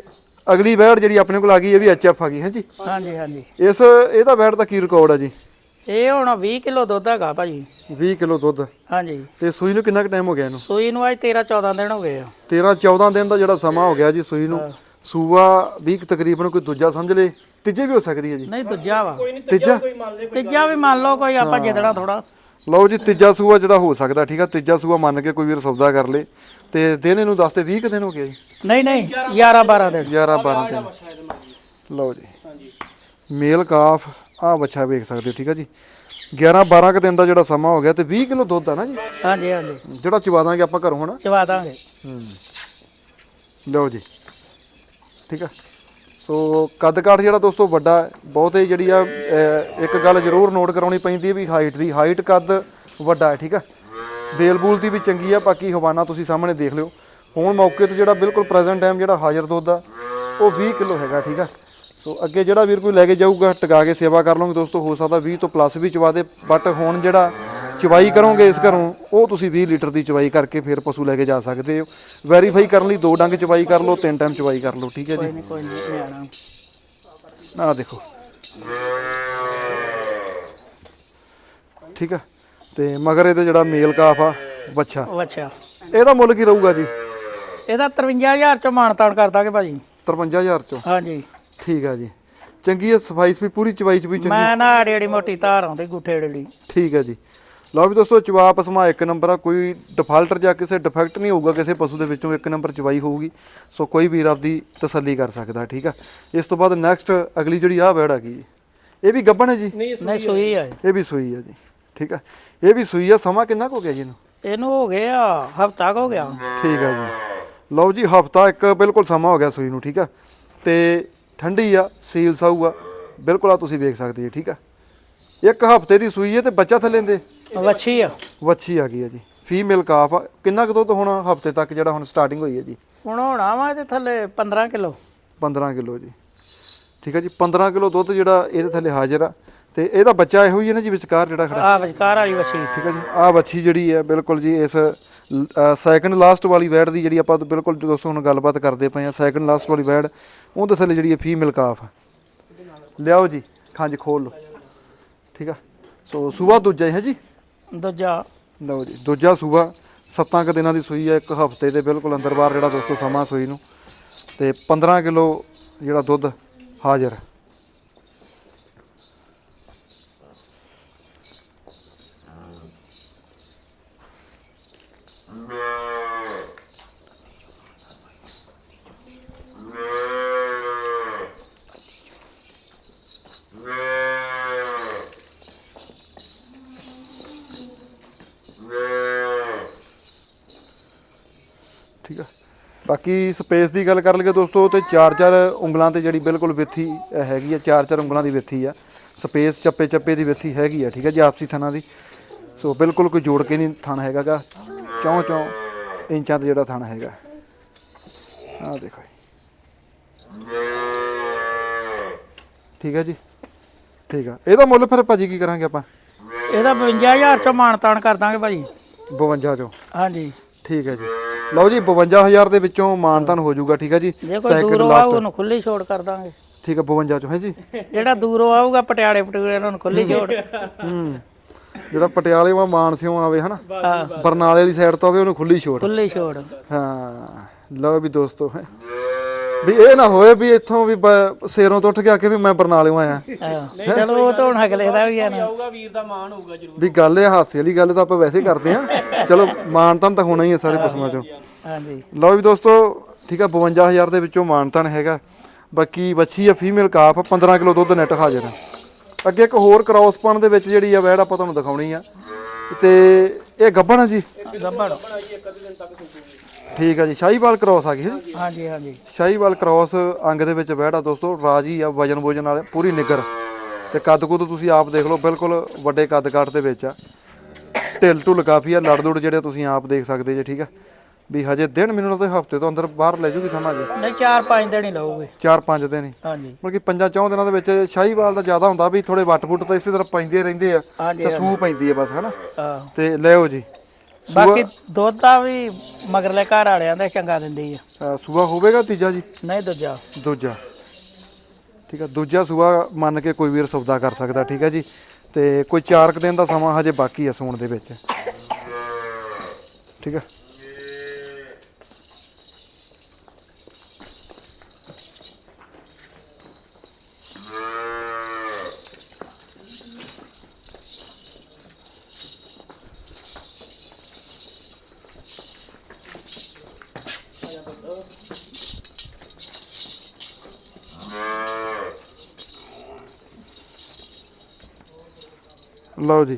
ਅਗਲੀ ਵੈੜ ਜਿਹੜੀ ਆਪਣੇ ਕੋਲ ਆ ਗਈ ਇਹ ਵੀ ਐਚਐਫ ਆ ਗਈ ਹੈ ਜੀ ਹਾਂਜੀ ਹਾਂਜੀ। ਇਸ ਇਹਦਾ ਵੈੜ ਦਾ ਕੀ ਰਿਕਾਰਡ ਆ ਜੀ? ਇਹ ਹੁਣ 20 ਕਿਲੋ ਦੁੱਧ ਹੈਗਾ ਭਾਜੀ। 20 ਕਿਲੋ ਦੁੱਧ। ਹਾਂਜੀ। ਤੇ ਸੂਈ ਨੂੰ ਕਿੰਨਾ ਕੁ ਟਾਈਮ ਹੋ ਗਿਆ ਇਹਨੂੰ? ਸੂਈ ਨੂੰ ਅੱਜ 13 14 ਦਿਨ ਹੋ ਗਏ ਆ। 13 14 ਦਿਨ ਦਾ ਜਿਹੜਾ ਸਮਾਂ ਹੋ ਗਿਆ ਜੀ ਸੂਈ ਨੂੰ ਸੂਆ 20 ਕੁ ਤਕਰੀਬਨ ਕੋਈ ਦੂਜਾ ਸਮਝ ਲੇ ਤੀਜੇ ਵੀ ਹੋ ਸਕਦੀ ਹੈ ਜੀ? ਨਹੀਂ ਦੂਜਾ ਵਾ। ਤੀਜਾ? ਤੀਜਾ ਵੀ ਮੰਨ ਲਓ ਕੋਈ ਆਪਾਂ ਜਿੱਦਣਾ ਥੋੜਾ ਲਓ ਜੀ ਤੀਜਾ ਸੂਆ ਜਿਹੜਾ ਹੋ ਸਕਦਾ ਠੀਕ ਆ? ਤੀਜਾ ਸੂਆ ਮੰਨ ਕੇ ਕੋਈ ਵੀਰ ਸੌਦਾ ਕਰ ਲੇ। ਤੇ ਦਿਨ ਇਹਨੂੰ ਦੱਸ ਤੇ 20 ਕੁ ਦਿਨ ਹੋ ਗਏ ਜੀ। ਨਹੀਂ ਨਹੀਂ 11 12 ਦਿਨ। 11 12 ਦਿਨ। ਲਓ ਜੀ। ਮੇਲ ਕਾਫ ਆ ਬੱਚਾ ਵੇਖ ਸਕਦੇ ਹੋ ਠੀਕ ਆ ਜੀ। 11 12 ਕੁ ਦਿਨ ਦਾ ਜਿਹੜਾ ਸਮਾਂ ਹੋ ਗਿਆ ਤੇ 20 ਕਿਲੋ ਦੁੱਧ ਆ ਨਾ ਜੀ। ਹਾਂਜੀ ਹਾਂਜੀ। ਜਿਹੜਾ ਚਵਾ ਦਾਂਗੇ ਆਪਾਂ ਘਰੋਂ ਹਨਾ? ਚਵਾ ਦਾਂਗੇ। ਲਓ ਜੀ। ਠੀਕ ਆ। ਸੋ ਕੱਦ ਕਾਠ ਜਿਹੜਾ ਦੋਸਤੋ ਵੱਡਾ ਹੈ ਬਹੁਤ ਹੀ ਜਿਹੜੀ ਆ ਇੱਕ ਗੱਲ ਜ਼ਰੂਰ ਨੋਟ ਕਰਾਉਣੀ ਪੈਂਦੀ ਹੈ ਵੀ ਹਾਈਟ ਦੀ। ਹਾਈਟ ਕੱਦ ਵੱਡਾ ਹੈ ਠੀਕ ਆ? ਬੇਲ ਬੂਲ ਦੀ ਵੀ ਚੰਗੀ ਆ ਬਾਕੀ ਹਵਾਨਾ ਤੁਸੀਂ ਸਾਹਮਣੇ ਦੇਖ ਲਿਓ। ਹੁਣ ਮੌਕੇ ਤੇ ਜਿਹੜਾ ਬਿਲਕੁਲ ਪ੍ਰੈਜ਼ੈਂਟ ਟਾਈਮ ਜਿਹੜਾ ਹਾਜ਼ਰ ਦੁੱਧ ਆ ਉਹ 20 ਕਿਲੋ ਹੈਗਾ ਠੀਕ ਆ? ਸੋ ਅੱਗੇ ਜਿਹੜਾ ਵੀਰ ਕੋਈ ਲੈ ਕੇ ਜਾਊਗਾ ਟਿਕਾ ਕੇ ਸੇਵਾ ਕਰ ਲਓਗੇ ਦੋਸਤੋ ਹੋ ਸਕਦਾ 20 ਤੋਂ ਪਲੱਸ ਵੀ ਚਵਾ ਦੇ ਬਟ ਹੁਣ ਜਿਹੜਾ ਚਵਾਈ ਕਰੋਗੇ ਇਸ ਘਰੋਂ ਉਹ ਤੁਸੀਂ 20 ਲੀਟਰ ਦੀ ਚਵਾਈ ਕਰਕੇ ਫਿਰ ਪਸ਼ੂ ਲੈ ਕੇ ਜਾ ਸਕਦੇ ਹੋ। ਵੈਰੀਫਾਈ ਕਰਨ ਲਈ ਦੋ ਡੰਗ ਚਵਾਈ ਕਰ ਲਓ ਤਿੰਨ ਟਾਈਮ ਚਵਾਈ ਕਰ ਲਓ ਠੀਕ ਹੈ ਜੀ? ਕੋਈ ਨਹੀਂ ਆਹ ਦੇਖੋ। ਠੀਕ ਆ? ਤੇ ਮਗਰ ਇਹਦੇ ਜਿਹੜਾ ਮੇਲ ਕਾਫ ਆ ਬੱਚਾ ਅੱਛਾ ਇਹਦਾ ਮੁੱਲ ਕੀ ਰਹੂਗਾ ਜੀ? ਇਹਦਾ 53000 ਚ ਮਾਨਤਾਨ ਕਰ ਦਾਂਗੇ ਭਾਜੀ। 53000 ਚੋਂ? ਹਾਂਜੀ। ਠੀਕ ਆ ਜੀ। ਚੰਗੀ ਹੈ ਸਫ਼ਾਈ ਵੀ ਪੂਰੀ ਚਵਾਈ ਚ ਵੀ ਚੰਗੀ? ਮੈਂ ਨਾ ਏਡੀ ਮੋਟੀ ਧਾਰ ਆਉਂਦੀ ਗੁੱਠੇ ਲਈ। ਠੀਕ ਹੈ ਜੀ। ਲਓ ਵੀ ਦੋਸਤੋ ਚਵਾ ਪਸਮਾ ਇੱਕ ਨੰਬਰ ਆ ਕੋਈ ਡਿਫਾਲਟਰ ਜਾਂ ਕਿਸੇ ਡਿਫੈਕਟ ਨਹੀਂ ਹੋਊਗਾ ਕਿਸੇ ਪਸ਼ੂ ਦੇ ਵਿੱਚੋਂ ਇੱਕ ਨੰਬਰ ਚਵਾਈ ਹੋਊਗੀ। ਸੋ ਕੋਈ ਵੀਰ ਆਪਦੀ ਤਸੱਲੀ ਕਰ ਸਕਦਾ ਠੀਕ ਆ। ਇਸ ਤੋਂ ਬਾਅਦ ਨੈਕਸਟ ਅਗਲੀ ਜਿਹੜੀ ਆ ਵੈੜ ਆ ਗਈ ਇਹ ਵੀ ਗੱਬਣ ਹੈ ਜੀ? ਨਹੀਂ ਸੂਈ ਆ ਇਹ। ਇਹ ਵੀ ਸੂਈ ਆ ਜੀ। ਠੀਕ ਆ। ਇਹ ਵੀ ਸੂਈ ਆ ਸਮਾਂ ਕਿੰਨਾ ਕੁ ਹੋ ਗਿਆ ਜੀ ਇਹਨੂੰ? ਇਹਨੂੰ ਹੋ ਗਿਆ ਹਫਤਾ ਹੋ ਗਿਆ। ਠੀਕ ਆ ਜੀ। ਲਓ ਜੀ ਹਫਤਾ ਇੱਕ ਬਿਲਕੁਲ ਸਮਾਂ ਹੋ ਗਿਆ ਸੂਈ ਨੂੰ ਠੀਕ ਆ। ਤੇ ਠੰਡੀ ਆ ਸੀਲ ਸਾਊ ਆ। ਬਿਲਕੁਲ ਆ ਤੁਸੀਂ ਵੇਖ ਸਕਦੇ ਜੀ ਠੀਕ ਆ। ਇੱਕ ਹਫ਼ਤੇ ਦੀ ਸੂਈ ਹੈ ਤੇ ਬੱਚਾ ਥੱਲੇ ਦੇ? ਵੱਛੀ ਆ। ਵੱਛੀ ਆ ਗਈ ਹੈ ਜੀ। ਫੀਮੇਲ ਕਾਫ ਆ। ਕਿੰਨਾ ਕੁ ਦੁੱਧ ਹੁਣ ਹਫ਼ਤੇ ਤੱਕ ਜਿਹੜਾ ਹੁਣ ਸਟਾਰਟਿੰਗ ਹੋਈ ਹੈ ਜੀ? ਹੁਣ ਹੋਣਾ ਵਾ ਇਹਦੇ ਥੱਲੇ 15 ਕਿਲੋ। 15 ਕਿਲੋ ਜੀ। ਠੀਕ ਹੈ ਜੀ 15 ਕਿਲੋ ਦੁੱਧ ਜਿਹੜਾ ਇਹਦੇ ਥੱਲੇ ਹਾਜ਼ਰ ਆ। ਤੇ ਇਹਦਾ ਬੱਚਾ ਇਹੋ ਹੀ ਹੈ ਨਾ ਜੀ ਵਿਚਕਾਰ ਜਿਹੜਾ ਖੜਾ? ਆ ਵਿਚਕਾਰ ਵਾਲੀ ਵੱਛੀ ਠੀਕ ਹੈ ਜੀ। ਆਹ ਵੱਛੀ ਜਿਹੜੀ ਹੈ ਬਿਲਕੁਲ ਜੀ ਇਸ ਸੈਕੰਡ ਲਾਸਟ ਵਾਲੀ ਵੈੜ ਦੀ ਜਿਹੜੀ ਆਪਾਂ ਬਿਲਕੁਲ ਦੋਸਤੋ ਹੁਣ ਗੱਲਬਾਤ ਕਰਦੇ ਪਏ ਆ ਸੈਕੰਡ ਲਾਸਟ ਵਾਲੀ ਵੈੜ ਉਹਦੇ ਥੱਲੇ ਜਿਹੜੀ ਹੈ ਫੀਮੇਲ ਕਾਫ ਲਿਆਓ ਜੀ ਖੰਜ ਖੋਲ ਲਓ। ਠੀਕ ਆ? ਸੋ ਸੂਆ ਦੂਜਾ ਹੀ ਹੈ ਜੀ? ਦੂਜਾ। ਲਓ ਜੀ ਦੂਜਾ ਸੂਆ। ਸੱਤਾਂ ਕੁ ਦਿਨਾਂ ਦੀ ਸੂਈ ਹੈ ਇੱਕ ਹਫ਼ਤੇ ਦੇ ਬਿਲਕੁਲ ਅੰਦਰ ਬਾਹਰ ਜਿਹੜਾ ਦੋਸਤੋ ਸਮਾਂ ਸੂਈ ਨੂੰ। ਤੇ 15 ਕਿਲੋ ਜਿਹੜਾ ਦੁੱਧ ਹਾਜ਼ਰ। ਹੈ। ਬਾਕੀ ਸਪੇਸ ਦੀ ਗੱਲ ਕਰ ਲਈਏ ਦੋਸਤੋ ਤੇ ਚਾਰ ਚਾਰ ਉਂਗਲਾਂ ਤੇ ਜਿਹੜੀ ਬਿਲਕੁਲ ਵਿੱਥੀ ਹੈਗੀ ਆ ਚਾਰ ਚਾਰ ਉਂਗਲਾਂ ਦੀ ਵਿੱਥੀ ਆ। ਸਪੇਸ ਚੱਪੇ ਚੱਪੇ ਦੀ ਵਿੱਥੀ ਹੈਗੀ ਆ ਠੀਕ ਹੈ ਜੀ ਆਪਸੀ ਥਾਣਾ ਦੀ। ਸੋ ਬਿਲਕੁਲ ਕੋਈ ਜੋੜ ਕੇ ਨਹੀਂ ਥਾਣਾ ਹੈਗਾਗਾ ਚੌਂ ਚੌਂ ਇੰਚਾਂ ਤੇ ਜਿਹੜਾ ਥਾਣਾ ਹੈਗਾ। ਆਹ ਦੇਖੋ ਜੀ। ਠੀਕ ਹੈ ਜੀ? ਠੀਕ ਆ। ਇਹਦਾ ਮੁੱਲ ਫਿਰ ਭਾਜੀ ਕੀ ਕਰਾਂਗੇ ਆਪਾਂ? ਇਹਦਾ 52000 ਚੋਂ ਮਾਨਤਾਨ ਕਰ ਦਾਂਗੇ ਭਾਜੀ। 52 ਚੋਂ। ਹਾਂਜੀ। ਠੀਕ ਹੈ ਜੀ। ਲਓ ਜੀ 52000 ਦੇ ਵਿੱਚੋਂ ਮਾਨਤਨ ਹੋ ਜਾਊਗਾ ਠੀਕ ਹੈ ਜੀ। ਜੇ ਕੋਈ ਦੂਰੋਂ ਆਊ ਉਹਨੂੰ ਖੁੱਲੀ ਛੋੜ ਕਰ ਦਾਂਗੇ। ਠੀਕ ਹੈ 52 ਚੋਂ ਹੈ ਜੀ। ਜਿਹੜਾ ਦੂਰੋਂ ਆਊਗਾ ਪਟਿਆਲੇ ਪਟੂਲੇ ਉਹਨੂੰ ਖੁੱਲੀ ਛੋੜ। ਹੂੰ। ਜਿਹੜਾ ਪਟਿਆਲੇ ਵਾ ਮਾਨਸਿਓ ਆਵੇ ਹਨਾ? ਬਰਨਾਲੇ ਵਾਲੀ ਸਾਈਡ ਤੋਂ ਆਵੇ ਉਹਨੂੰ ਖੁੱਲੀ ਛੋੜ। ਖੁੱਲੀ ਛੋੜ। ਹਾਂ। ਲਓ ਵੀ ਦੋਸਤੋ ਹੈ। ਵੀ ਇਹ ਨਾ ਹੋਏ ਵੀ ਇੱਥੋਂ ਵੀ ਬ- ਸੇਰੋਂ ਤੋਂ ਉੱਠ ਕੇ ਆ ਕੇ ਵੀ ਮੈਂ ਬਰਨਾਲਿਓਂ ਆਇਆ। ਹਾਂ। ਚਲੋ ਉਹ ਤਾਂ ਹੁਣ ਅਗਲੇ ਦਾ ਵੀ ਆ ਨਾ। ਵੀ ਗੱਲ ਇਹ ਹਾਸੇ ਵਾਲੀ ਗੱਲ ਤਾਂ ਆਪਾਂ ਵੈਸੇ ਕਰਦੇ ਆ ਚਲੋ ਮਾਨਤਨ ਤਾਂ ਹੋਣਾ ਹੀ ਹੈ ਸਾਰੇ ਪਸ਼ੂਆਂ ਚੋਂ। ਹਾਂਜੀ। ਲਓ ਵੀ ਦੋਸਤੋ ਠੀਕ ਆ 52000 ਦੇ ਵਿੱਚੋਂ ਮਾਨਤਨ ਹੈਗਾ। ਬਾਕੀ ਵੱਛੀ ਆ ਫੀਮੇਲ ਕਾਫ 15 ਕਿਲੋ ਦੁੱਧ ਨੈਟ ਹਾਜ਼ਰ ਆ। ਅੱਗੇ ਇੱਕ ਹੋਰ ਕ੍ਰਾਸਪਨ ਦੇ ਵਿੱਚ ਜਿਹੜੀ ਆ ਵੈੜ ਆਪਾਂ ਤੁਹਾਨੂੰ ਦਿਖਾਉਣੀ ਆ। ਤੇ ਇਹ ਗੱਭਣ ਆ ਜੀ? ਗੱਬੜ ਠੀਕ ਆ ਜੀ ਸ਼ਾਹੀਵਾਲ ਕ੍ਰਾਸ ਆ ਗਈ ਹੈ ਜੀ? ਹਾਂਜੀ ਹਾਂਜੀ। ਸ਼ਾਹੀਵਾਲ ਕ੍ਰਾਸ ਅੰਗ ਦੇ ਵਿੱਚ ਆ ਦੋਸਤੋ ਰਾਜੀ ਆ ਵਜਨ ਵੋਜਨ ਵਾਲੇ ਪੂਰੀ ਨਿਗਰ। ਤੇ ਕੱਦ ਕੁੱਦ ਤੁਸੀਂ ਆਪ ਦੇਖ ਲਓ ਬਿਲਕੁਲ ਵੱਡੇ ਕੱਦ ਕਾਠ ਦੇ ਵਿੱਚ ਆ। ਢਿੱਲ ਢੁੱਲ ਕਾਫੀ ਆ ਲੜ ਲੁੜ ਜਿਹੜੇ ਤੁਸੀਂ ਆਪ ਦੇਖ ਸਕਦੇ ਜੇ ਠੀਕ ਆ? ਵੀ ਹਜੇ ਦਿਨ ਮੈਨੂੰ ਲੱਗਦਾ ਹਫ਼ਤੇ ਤੋਂ ਅੰਦਰ ਬਾਹਰ ਲੈ ਜੂਗੀ ਸਮਝ ਨਹੀਂ 4-5 ਦਿਨ ਹੀ ਲਊਗੇ। 4-5 ਦਿਨ ਹੀ? ਹਾਂਜੀ। ਮਤਲਬ ਕਿ ਪੰਜਾਂ ਚੌਂ ਦਿਨਾਂ ਦੇ ਵਿੱਚ ਸ਼ਾਹੀਵਾਲ ਦਾ ਜ਼ਿਆਦਾ ਹੁੰਦਾ ਵੀ ਥੋੜੇ ਵੱਟ ਫੁੱਟ ਤਾਂ ਇਸੇ ਤਰ੍ਹਾਂ ਪੈਂਦੇ ਰਹਿੰਦੇ ਆ ਤੇ ਸੂ ਪੈਂਦੀ ਆ ਬਸ ਹਨਾ? ਤੇ ਲਿਓ ਜੀ। ਬਾਕੀ ਦੁੱਧ ਦਾ ਵੀ ਮਗਰਲੇ ਘਰ ਵਾਲਿਆਂ ਦਾ ਚੰਗਾ ਦਿੰਦੀ ਆ। ਅਹ ਸੂਆ ਹੋਵੇਗਾ ਤੀਜਾ ਜੀ? ਨਹੀਂ ਦੂਜਾ। ਦੂਜਾ। ਠੀਕ ਆ ਦੂਜਾ ਸੂਆ ਮੰਨ ਕੇ ਕੋਈ ਵੀਰ ਸੌਦਾ ਕਰ ਸਕਦਾ ਠੀਕ ਹੈ ਜੀ। ਤੇ ਕੋਈ 4 ਕੁ ਦਿਨ ਦਾ ਸਮਾਂ ਹਜੇ ਬਾਕੀ ਆ ਸੂਣ ਦੇ ਵਿੱਚ। ਠੀਕ ਆ? ਲਓ ਜੀ।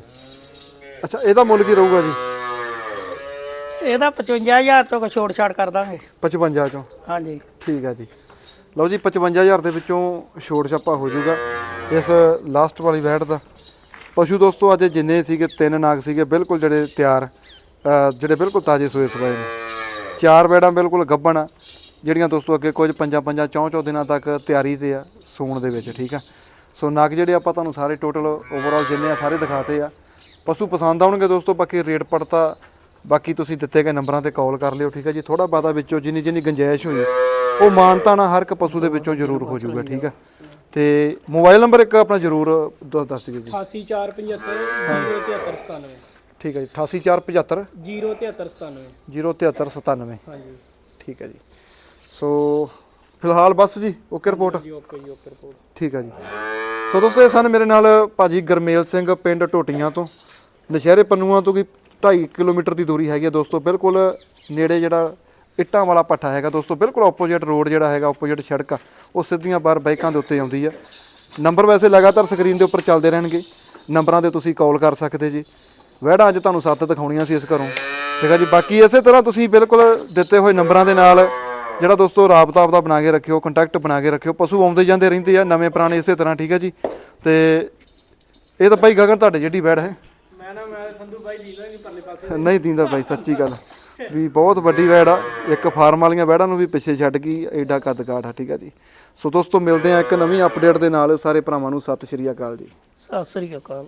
ਅੱਛਾ ਇਹਦਾ ਮੁੱਲ ਕੀ ਰਹੂਗਾ ਜੀ? ਇਹਦਾ 55000 ਤੋਂ ਕੋ ਛੋੜ ਛਾੜ ਕਰ ਦਾਂਗੇ। 55 ਚੋਂ? ਹਾਂਜੀ। ਠੀਕ ਹੈ ਜੀ। ਲਓ ਜੀ 55000 ਦੇ ਵਿੱਚੋਂ ਛੋੜ ਛਾਪਾ ਹੋ ਜਾਊਗਾ ਇਸ ਲਾਸਟ ਵਾਲੀ ਵੈਟ ਦਾ। ਪਸ਼ੂ ਦੋਸਤੋ ਅੱਜ ਜਿੰਨੇ ਸੀਗੇ ਤਿੰਨ ਨਾਗ ਸੀਗੇ ਬਿਲਕੁਲ ਜਿਹੜੇ ਤਿਆਰ ਜਿਹੜੇ ਬਿਲਕੁਲ ਤਾਜ਼ੇ ਸੋਏ ਸਵਾਏ ਨੇ। ਚਾਰ ਵੈੜਾਂ ਬਿਲਕੁਲ ਗੱਭਣ ਜਿਹੜੀਆਂ ਦੋਸਤੋ ਅੱਗੇ ਕੁਝ ਪੰਜਾਂ ਪੰਜਾਂ ਚੌਂ ਚੌਂ ਦਿਨਾਂ ਤੱਕ ਤਿਆਰੀ ਤੇ ਆ ਸੂਣ ਦੇ ਵਿੱਚ ਠੀਕ ਆ? ਸੋ ਨਗ ਜਿਹੜੇ ਆਪਾਂ ਤੁਹਾਨੂੰ ਸਾਰੇ ਟੋਟਲ ਓਵਰਆਲ ਜਿੰਨੇ ਆ ਸਾਰੇ ਦਿਖਾਤੇ ਆ। ਪਸ਼ੂ ਪਸੰਦ ਆਉਣਗੇ ਦੋਸਤੋ ਬਾਕੀ ਰੇਟ ਪੜਤਾ ਬਾਕੀ ਤੁਸੀਂ ਦਿੱਤੇ ਗਏ ਨੰਬਰਾਂ ਤੇ ਕਾਲ ਕਰ ਲਿਓ ਠੀਕ ਹੈ ਜੀ? ਥੋੜਾ ਬਾਦਾ ਵਿੱਚੋਂ ਜਿੰਨੀ ਜਿੰਨੀ ਗੁੰਜਾਇਸ਼ ਹੋਈ ਉਹ ਮਾਨਤਾ ਨਾ ਹਰ ਇੱਕ ਪਸ਼ੂ ਦੇ ਵਿੱਚੋਂ ਜ਼ਰੂਰ ਹੋ ਜਾਊਗਾ ਠੀਕ ਹੈ ਤੇ ਮੋਬਾਈਲ ਨੰਬਰ ਇੱਕ ਆਪਣਾ ਜ਼ਰੂਰ ਦ- ਦੱਸ ਦਿਓ ਜੀ। 88475 07397 ਠੀਕ ਹੈ ਜੀ 88475 07397 07397 ਹਾਂਜੀ। ਠੀਕ ਹੈ ਜੀ। ਸੋ ਫਿਲਹਾਲ ਬਸ ਜੀ ਓਕੇ ਰਿਪੋਰਟ। ਜੀ ਓਕੇ ਜੀ ਓਕੇ ਰਿਪੋਰਟ। ਠੀਕ ਹੈ ਜੀ। ਸੋ ਦੋਸਤੋ ਇਹ ਸਨ ਮੇਰੇ ਨਾਲ ਭਾਜੀ ਗਰਮੇਲ ਸਿੰਘ ਪਿੰਡ ਟੋਟੀਆਂ ਤੋਂ। ਨਸ਼ਹਿਰੇ ਪੰਨੂਆਂ ਤੋਂ ਕੋਈ 2.5 ਕਿਲੋਮੀਟਰ ਦੀ ਦੂਰੀ ਹੈਗੀ ਹੈ ਦੋਸਤੋ ਬਿਲਕੁਲ ਨੇੜੇ ਜਿਹੜਾ ਇੱਟਾਂ ਵਾਲਾ ਪੱਠਾ ਹੈਗਾ ਦੋਸਤੋ ਬਿਲਕੁਲ ਆਪੋਜ਼ਿਟ ਰੋਡ ਜਿਹੜਾ ਹੈਗਾ ਆਪੋਜ਼ਿਟ ਸੜਕ ਆ ਉਹ ਸਿੱਧੀਆਂ ਬਾਰ ਬਾਈਕਾਂ ਦੇ ਉੱਤੇ ਆਉਂਦੀ ਆ। ਨੰਬਰ ਵੈਸੇ ਲਗਾਤਾਰ ਸਕਰੀਨ ਦੇ ਉੱਪਰ ਚੱਲਦੇ ਰਹਿਣਗੇ ਨੰਬਰਾਂ ਤੇ ਤੁਸੀਂ ਕਾਲ ਕਰ ਸਕਦੇ ਜੀ। ਵਹਿੜਾ ਅੱਜ ਤੁਹਾਨੂੰ ਸੱਤ ਦਿਖਾਉਣੀਆਂ ਸੀ ਇਸ ਘਰੋਂ। ਠੀਕ ਹੈ ਜੀ ਬਾਕੀ ਇਸੇ ਤਰ੍ਹਾਂ ਤੁਸੀਂ ਬਿਲਕੁਲ ਦਿੱਤੇ ਹੋਏ ਨੰਬਰਾਂ ਦੇ ਨਾਲ ਜਿਹੜਾ ਦੋਸਤੋ ਰਾਬਤਾ ਆਪਦਾ ਬਣਾ ਕੇ ਰੱਖਿਓ ਕੰਟੈਕਟ ਬਣਾ ਕੇ ਰੱਖਿਓ। ਪਸ਼ੂ ਆਉਂਦੇ ਜਾਂਦੇ ਰਹਿੰਦੇ ਆ ਨਵੇਂ ਪੁਰਾਣੇ ਇਸੇ ਤਰ੍ਹਾਂ ਠੀਕ ਹੈ ਜੀ? ਤੇ ਇਹ ਤਾਂ ਭਾਈ ਗਗਨ ਤੁਹਾਡੇ ਜਿਹੜੀ ਵੈੜ ਹੈ। ਮੈਂ ਨਾ ਮੈਂ ਸੰਧੂ ਬਾਈ ਜੀਦਾ ਨਹੀਂ ਪਰਲੇ ਪਾਸੇ। ਨਹੀਂ ਦਿੰਦਾ ਭਾਈ ਸੱਚੀ ਗੱਲ। ਵੀ ਬਹੁਤ ਵੱਡੀ ਵੈੜ ਆ। ਇੱਕ ਫਾਰਮ ਵਾਲੀਆਂ ਵੈੜਾਂ ਨੂੰ ਵੀ ਪਿੱਛੇ ਛੱਡ ਗਈ ਐਡਾ ਕੱਦ ਕਾਠ ਆ ਠੀਕ ਆ ਜੀ? ਸੋ ਦੋਸਤੋ ਮਿਲਦੇ ਆ ਇੱਕ ਨਵੀਂ ਅਪਡੇਟ ਦੇ ਨਾਲ। ਸਾਰੇ ਭਰਾਵਾਂ ਨੂੰ ਸਤਿ ਸ਼੍ਰੀ ਅਕਾਲ ਜੀ। ਸਤਿ ਸ੍ਰੀ ਅਕਾਲ।